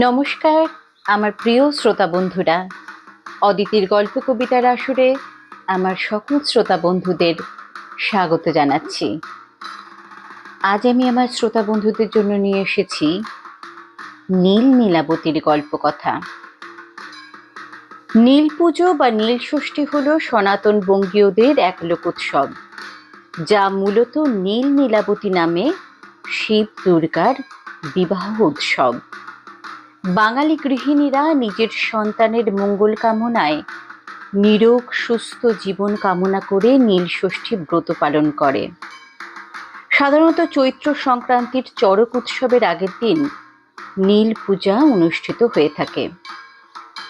নমস্কার, আমার প্রিয় শ্রোতা বন্ধুরা। অদিতির গল্প কবিতার আসরে আমার সকল শ্রোতা বন্ধুদের স্বাগত জানাচ্ছি। আজ আমি আমার শ্রোতা বন্ধুদের জন্য নিয়ে এসেছি নীল নীলাবতীর গল্প কথা নীল পুজো বা নীল ষষ্ঠী হল সনাতন বঙ্গীয়দের এক লোক উৎসব যা মূলত নীল নীলাবতী নামে শিব দুর্গার বিবাহ উৎসব। বাঙালি গৃহিণীরা নিজের সন্তানের মঙ্গল কামনায় নিরোগ, সুস্থ জীবন কামনা করে নীল ষষ্ঠী ব্রত পালন করে। সাধারণত চৈত্র সংক্রান্তির চরক উৎসবের আগের দিন নীল পূজা অনুষ্ঠিত হয়ে থাকে।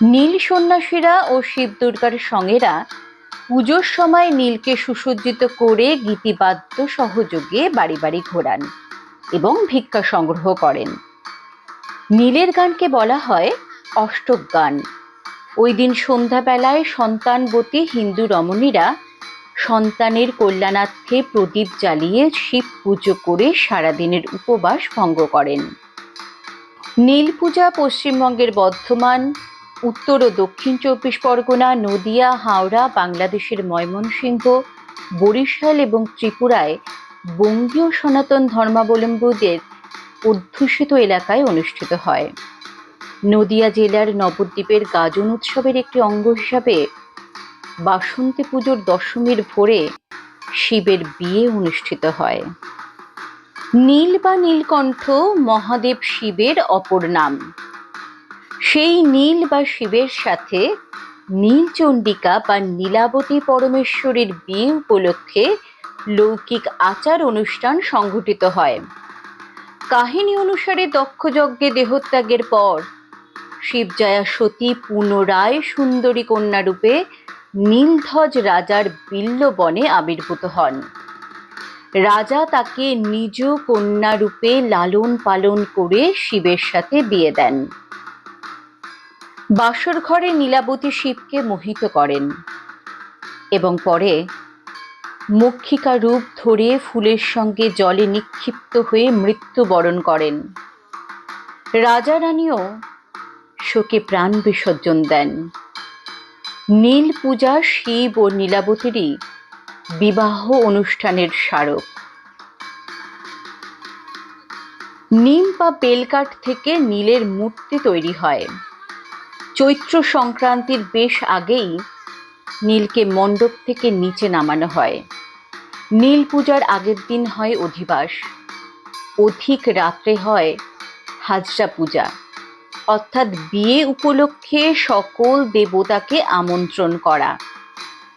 নীল সন্ন্যাসীরা ও শিব দুর্গার সঙ্গেরা পুজোর সময় নীলকে সুসজ্জিত করে গীতিবাদ্য সহযোগে বাড়ি বাড়ি ঘোরান এবং ভিক্ষা সংগ্রহ করেন। নীলের গানকে বলা হয় অষ্টক গান। ওই দিন সন্ধ্যাবেলায় সন্তানবতী হিন্দু রমণীরা। সন্তানের কল্যাণার্থে প্রদীপ জ্বালিয়ে শিব পুজো করে সারাদিনের উপবাস ভঙ্গ করেন। নীল পূজা পশ্চিমবঙ্গের বর্ধমান, উত্তর ও দক্ষিণ চব্বিশ পরগনা, নদিয়া, হাওড়া, বাংলাদেশের ময়মনসিংহ, বরিশাল এবং ত্রিপুরায় বঙ্গীয় সনাতন ধর্মাবলম্বীদের অধ্যুষিত এলাকায় অনুষ্ঠিত হয়। নদিয়া জেলার নবদ্বীপের গাজন উৎসবের একটি অঙ্গ হিসাবে বাসন্তী পুজোর দশমীর ভোরে শিবের বিয়ে অনুষ্ঠিত হয়। নীল বা নীলকণ্ঠ মহাদেব শিবের অপর নাম। সেই নীল বা শিবের সাথে নীলচণ্ডিকা বা নীলাবতী পরমেশ্বরীর বিয়ে উপলক্ষে লৌকিক আচার অনুষ্ঠান সংঘটিত হয়। কাহিনী অনুসারে দক্ষযজ্ঞে দেহত্যাগের পর শিবজয়া সতী পুনরায় সুন্দরী কন্যারূপে নীলধ্বজ রাজার বিল্লবনে আবির্ভূত হন। রাজা তাকে নিজ কন্যারূপে লালন পালন করে শিবের সাথে বিয়ে দেন। বাসর ঘরে নীলাবতী শিবকে মোহিত করেন এবং পরে মক্ষিকা রূপ ধরে ফুলের সঙ্গে জলে নিক্ষিপ্ত হয়ে মৃত্যুবরণ করেন। রাজা রানীও শোকে প্রাণ বিসর্জন দেন। নীল পূজা শিব ও নীলাবতীরই বিবাহ অনুষ্ঠানের স্মারক। নিম বা বেলকাঠ থেকে নীলের মূর্তি তৈরি হয়। চৈত্র সংক্রান্তির বেশ আগেই নীলকে মণ্ডপ থেকে নিচে নামানো হয়। নীল পূজার আগের দিন হয় অধিবাস। অধিক রাত্রে হয় হাজরা পূজা। অর্থাৎ বিয়ে উপলক্ষে সকল দেবতাকে আমন্ত্রণ করা।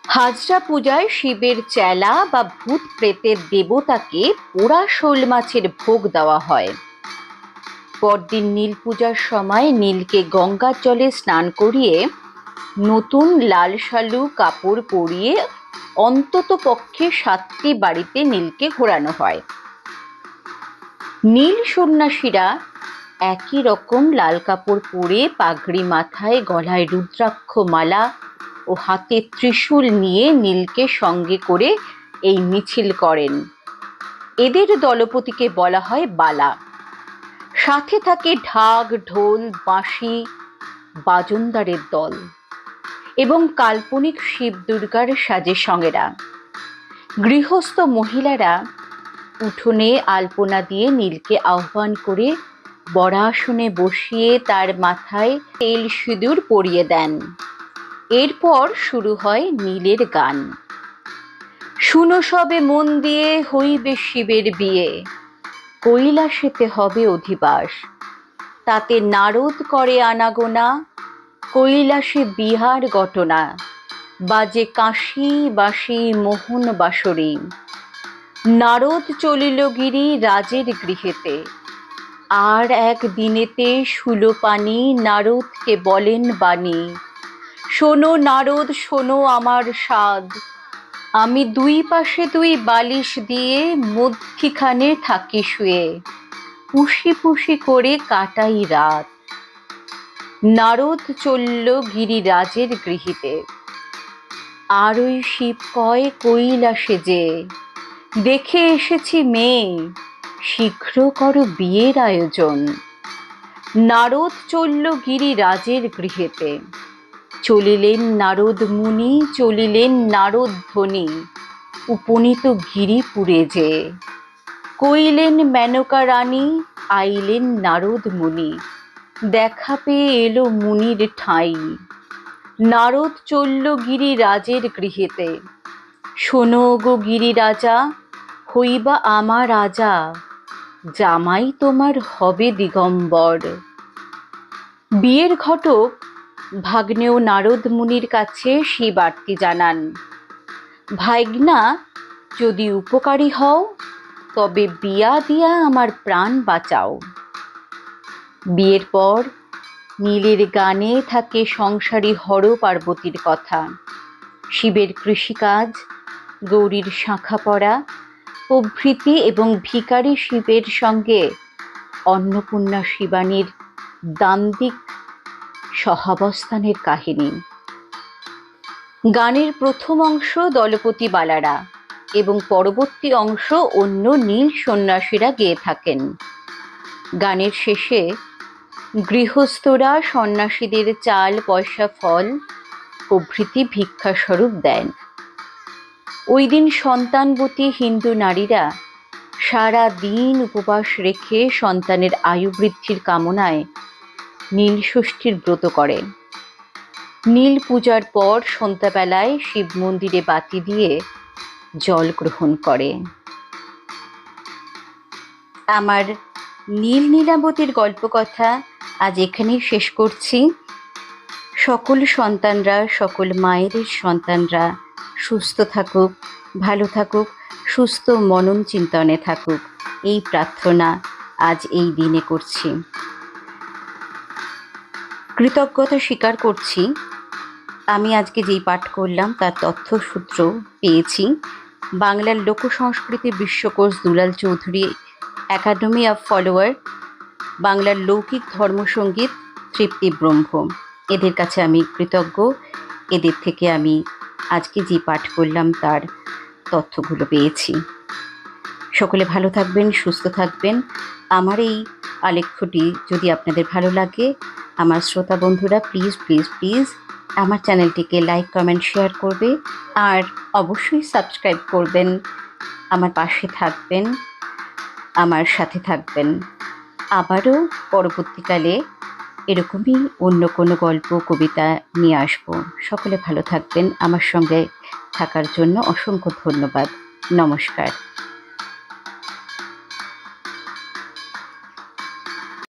হাজরা পূজায় শিবের চেলা বা ভূত প্রেতের দেবতাকে পোড়া শোল মাছের ভোগ দেওয়া হয়। পরদিন নীল পূজার সময় নীলকে গঙ্গার জলে স্নান করিয়ে নতুন লাল শালু কাপড় পরিয়ে অন্তত পক্ষে সাতটি বাড়িতে নীলকে ঘোরানো হয়। নীল সন্ন্যাসীরা একই রকম লাল কাপড় পরে পাগড়ি মাথায় গলায় রুদ্রাক্ষ মালা ও হাতে ত্রিশূল নিয়ে নীলকে সঙ্গে করে এই মিছিল করেন। এদের দলপতিকে বলা হয় বালা। সাথে থাকে ঢাক, ঢোল, বাঁশি, বাজনদারের দল। এবং কাল্পনিক শিব দুর্গার সাজে সঙ্গেরা। গৃহস্থ মহিলারা উঠোনে আলপনা দিয়ে নীলকে আহ্বান করে বড়াসনে বসিয়ে তার মাথায় তেল সিঁদুর পরিয়ে দেন। এরপর শুরু হয় নীলের গান। শুনো সবে মন দিয়ে হইবে শিবের বিয়ে। কৈলাসেতে হবে অধিবাস। তাতে নারদ করে আনাগোনা। কৈলাসে বিহার ঘটনা। বাজে কাশি বাসি মোহন বাসরি নারদ চলিল গিরি রাজের গৃহেতে। আর এক দিনেতে শুলো পানি নারদকে বলেন বাণী, শোনো নারদ, শোনো আমার স্বাদ। আমি দুই পাশে দুই বালিশ দিয়ে মধ্যিখানে থাকি শুয়ে। পুষি পুষি করে কাটাই রাত। নারদ চলল গিরিরাজের গৃহীতে। আর ওই শিব কয় কৈলাসে যে, দেখে এসেছি মেয়ে, শীঘ্র করো বিয়ের আয়োজন। নারদ চলল গিরিরাজের গৃহেতে। চলিলেন নারদ মুনি, চলিলেন নারদ ধ্বনি উপনীত গিরিপুরে যে। কইলেন, মেনকা রানী, আইলেন নারদ মুনি। দেখা পেয়ে এলো মুনির ঠাঁই। নারদ চলল গিরিরাজের গৃহেতে। শোনো গো গিরিরাজা, হইবা আমার রাজা, জামাই তোমার হবে দিগম্বর। বিয়ের ঘটক ভাগ্নেও নারদ মুনির কাছে সেই বার্তি জানান, ভাইগনা, যদি উপকারী হও, তবে বিয়া দিয়া আমার প্রাণ বাঁচাও। বিয়ের পর নীলের গানে থাকে সংসারী হর পার্বতীর কথা। শিবের কৃষিকাজ, গৌরীর শাখা পড়া, প্রভৃতি এবং ভিকারি শিবের সঙ্গে অন্নপূর্ণা শিবানীর দান্দিক সহাবস্থানের কাহিনী। গানের প্রথম অংশ দলপতি বালারা এবং পরবর্তী অংশ অন্য নীল সন্ন্যাসীরা গেয়ে থাকেন। গানের শেষে গৃহস্থরা সন্ন্যাসীদের চাল, পয়সা, ফল, প্রভৃতি ভিক্ষাস্বরূপ দেন। ওই দিন সন্তানবতী হিন্দু নারীরা সারা দিন উপবাস রেখে সন্তানের আয়ু বৃদ্ধির কামনায় নীল ষষ্ঠীর ব্রত করেন। নীল পূজার পর সন্ধ্যাবেলায় শিব মন্দিরে বাতি দিয়ে জল গ্রহণ করে আমার নীল নীলাবতীর গল্পকথা আজ এখানেই শেষ করছি। সকল সন্তানরা, সকল মায়েদের সন্তানরা সুস্থ থাকুক, ভালো থাকুক, সুস্থ মনন চিন্তনে থাকুক। এই প্রার্থনা আজ এই দিনে করছি। কৃতজ্ঞতা স্বীকার করছি। আমি আজকে যেই পাঠ করলাম তার তথ্যসূত্র পেয়েছি। বাংলার লোক সংস্কৃতি বিশ্বকোষ Dulal Chowdhury academy of folklore, বাংলার লৌকিক ধর্মসঙ্গীত তৃপ্তি ব্রহ্ম। এদের কাছে আমি কৃতজ্ঞ। এদের থেকে আমি আজকে যে পাঠ করলাম তার তথ্যগুলো পেয়েছি। সকলে ভালো থাকবেন, সুস্থ থাকবেন। আমার এই আলেখ্যটি যদি আপনাদের ভালো লাগে, আমার শ্রোতা বন্ধুরা প্লিজ প্লিজ প্লিজ আমার চ্যানেলটিকে লাইক কমেন্ট শেয়ার করবে। আর অবশ্যই সাবস্ক্রাইব করবেন। আমার পাশে থাকবেন। আমার সাথে থাকবেন। আবারও পরবর্তীকালে এরকমই অন্য কোনো গল্প, কবিতা নিয়ে আসব। সকলে ভালো থাকবেন। আমার সঙ্গে থাকার জন্য অসংখ্য ধন্যবাদ। নমস্কার।